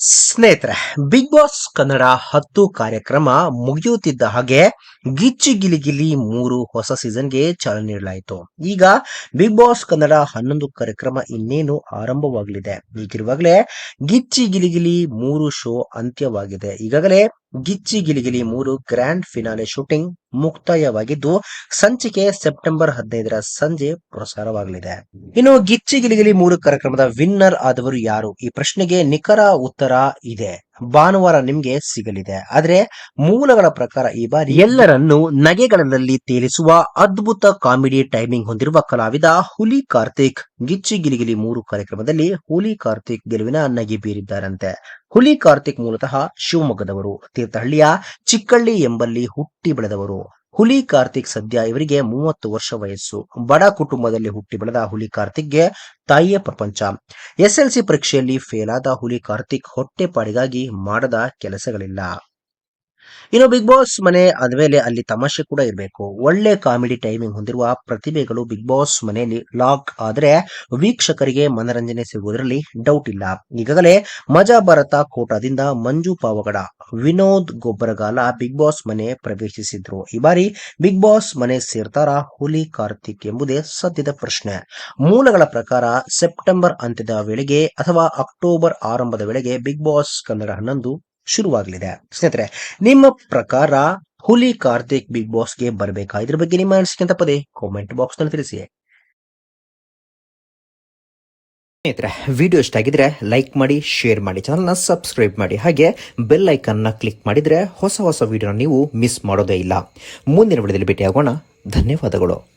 ಸ್ನೇಹಿತರೆ big boss Kannada ಹತ್ತು ಕಾರ್ಯಕ್ರಮ ಮುಗಿಯುತ್ತಿದ್ದ ಹಾಗೆ ಗಿಚ್ಚಿ ಗಿಲಿ ಗಿಲಿ ಮೂರು ಹೊಸ ಸೀಸನ್ಗೆ ಚಾಲನೆ ನೀಡಲಾಯಿತು. ಈಗ ಬಿಗ್ ಬಾಸ್ ಕನ್ನಡ ಹನ್ನೊಂದು ಕಾರ್ಯಕ್ರಮ ಇನ್ನೇನು ಆರಂಭವಾಗಲಿದೆ. ಈಗಿರುವಾಗಲೇ ಗಿಚ್ಚಿ ಗಿಲಿಗಿಲಿ ಗಿಲಿ ಮೂರು ಶೋ ಅಂತ್ಯವಾಗಿದೆ. ಈಗಾಗಲೇ ಗಿಚ್ಚಿ ಗಿಲಿಗಿಲಿ ಮೂರು ಗ್ರ್ಯಾಂಡ್ ಫಿನಾಲೆ ಶೂಟಿಂಗ್ ಮುಕ್ತಾಯವಾಗಿದ್ದು, ಸಂಚಿಕೆ ಸೆಪ್ಟೆಂಬರ್ ಹದಿನೈದರ ಸಂಜೆ ಪ್ರಸಾರವಾಗಲಿದೆ. ಇನ್ನು ಗಿಚ್ಚಿ ಗಿಲಿಗಿಲಿ ಮೂರು ಕಾರ್ಯಕ್ರಮದ ವಿನ್ನರ್ ಆದವರು ಯಾರು? ಈ ಪ್ರಶ್ನೆಗೆ ನಿಖರ ಉತ್ತರ ಇದೆ. ಭಾನುವಾರ ನಿಮ್ಗೆ ಸಿಗಲಿದೆ. ಆದ್ರೆ ಮೂಲಗಳ ಪ್ರಕಾರ ಈ ಬಾರಿ ಎಲ್ಲರನ್ನೂ ನಗೆಗಳಲ್ಲಿ ತೇಲಿಸುವ ಅದ್ಭುತ ಕಾಮಿಡಿ ಟೈಮಿಂಗ್ ಹೊಂದಿರುವ ಕಲಾವಿದ ಹುಲಿ ಕಾರ್ತಿಕ್. ಗಿಚ್ಚಿ ಗಿಲಿಗಿಲಿ ಮೂರು ಕಾರ್ಯಕ್ರಮದಲ್ಲಿ ಹುಲಿ ಕಾರ್ತಿಕ್ ಗೆಲುವಿನ ನಗೆ ಬೀರಿದ್ದಾರಂತೆ. ಹುಲಿ ಕಾರ್ತಿಕ್ ಮೂಲತಃ ಶಿವಮೊಗ್ಗದವರು, ತೀರ್ಥಹಳ್ಳಿಯ ಚಿಕ್ಕಳ್ಳಿ ಎಂಬಲ್ಲಿ ಹುಟ್ಟಿ ಬೆಳೆದವರು. ಹುಲಿ ಕಾರ್ತಿಕ್ ಸದ್ಯ ಇವರಿಗೆ ಮೂವತ್ತು ವರ್ಷ ವಯಸ್ಸು. ಬಡ ಕುಟುಂಬದಲ್ಲಿ ಹುಟ್ಟಿ ಬೆಳೆದ ಹುಲಿ ಕಾರ್ತಿಕ್ಗೆ ತಾಯಿಯ ಪ್ರಪಂಚ. ಎಸ್ಎಲ್ಸಿ ಪರೀಕ್ಷೆಯಲ್ಲಿ ಫೇಲ್ ಆದ ಹುಲಿ ಕಾರ್ತಿಕ್ ಹೊಟ್ಟೆಪಾಡಿಗಾಗಿ ಮಾಡದ ಕೆಲಸಗಳಿಲ್ಲ. ಇನ್ನು ಬಿಗ್ ಬಾಸ್ ಮನೆ ಅದ್ಮೇಲೆ ಅಲ್ಲಿ ತಮಾಷೆ ಕೂಡ ಇರಬೇಕು. ಒಳ್ಳೆ ಕಾಮಿಡಿ ಟೈಮಿಂಗ್ ಹೊಂದಿರುವ ಪ್ರತಿಭೆಗಳು ಬಿಗ್ ಬಾಸ್ ಮನೆಯಲ್ಲಿ ಲಾಕ್ ಆದ್ರೆ ವೀಕ್ಷಕರಿಗೆ ಮನರಂಜನೆ ಸಿಗುವುದರಲ್ಲಿ ಡೌಟ್ ಇಲ್ಲ. ಈಗಾಗಲೇ ಮಜಾ ಭಾರತ ಕೋಟಾದಿಂದ ಮಂಜು ಪಾವಗಡ, ವಿನೋದ್ ಗೊಬ್ಬರಗಾಲ ಬಿಗ್ ಬಾಸ್ ಮನೆ ಪ್ರವೇಶಿಸಿದ್ರು. ಈ ಬಾರಿ ಬಿಗ್ ಬಾಸ್ ಮನೆ ಸೇರ್ತಾರ ಹುಲಿ ಕಾರ್ತಿಕ್ ಎಂಬುದೇ ಸದ್ಯದ ಪ್ರಶ್ನೆ. ಮೂಲಗಳ ಪ್ರಕಾರ ಸೆಪ್ಟೆಂಬರ್ ಅಂತ್ಯದ ವೇಳೆಗೆ ಅಥವಾ ಅಕ್ಟೋಬರ್ ಆರಂಭದ ವೇಳೆಗೆ ಬಿಗ್ ಬಾಸ್ ಕನ್ನಡ ಹನ್ನೊಂದು ಶುರುವಾಗಲಿದೆ. ಸ್ನೇಹಿತರೆ, ನಿಮ್ಮ ಪ್ರಕಾರ ಹುಲಿ ಕಾರ್ತಿಕ್ ಬಿಗ್ ಬಾಸ್ಗೆ ಬರಬೇಕಾ? ಇದ್ರ ಬಗ್ಗೆ ನಿಮ್ಮ ಅನಿಸಿಕೆ ಪದೇ ಕಾಮೆಂಟ್ ಬಾಕ್ಸ್ನಲ್ಲಿ ತಿಳಿಸಿ. ಸ್ನೇಹಿತರೆ ವಿಡಿಯೋ ಇಷ್ಟ ಆಗಿದ್ರೆ ಲೈಕ್ ಮಾಡಿ ಶೇರ್ ಮಾಡಿ ಚಾನಲ್ನ ಸಬ್ಸ್ಕ್ರೈಬ್ ಮಾಡಿ. ಹಾಗೆ ಬೆಲ್ ಐಕನ್ನ ಕ್ಲಿಕ್ ಮಾಡಿದ್ರೆ ಹೊಸ ಹೊಸ ವಿಡಿಯೋನ ನೀವು ಮಿಸ್ ಮಾಡೋದೇ ಇಲ್ಲ. ಮುಂದಿನ ವಿಡಿಯೋದಲ್ಲಿ ಭೇಟಿಯಾಗೋಣ. ಧನ್ಯವಾದಗಳು.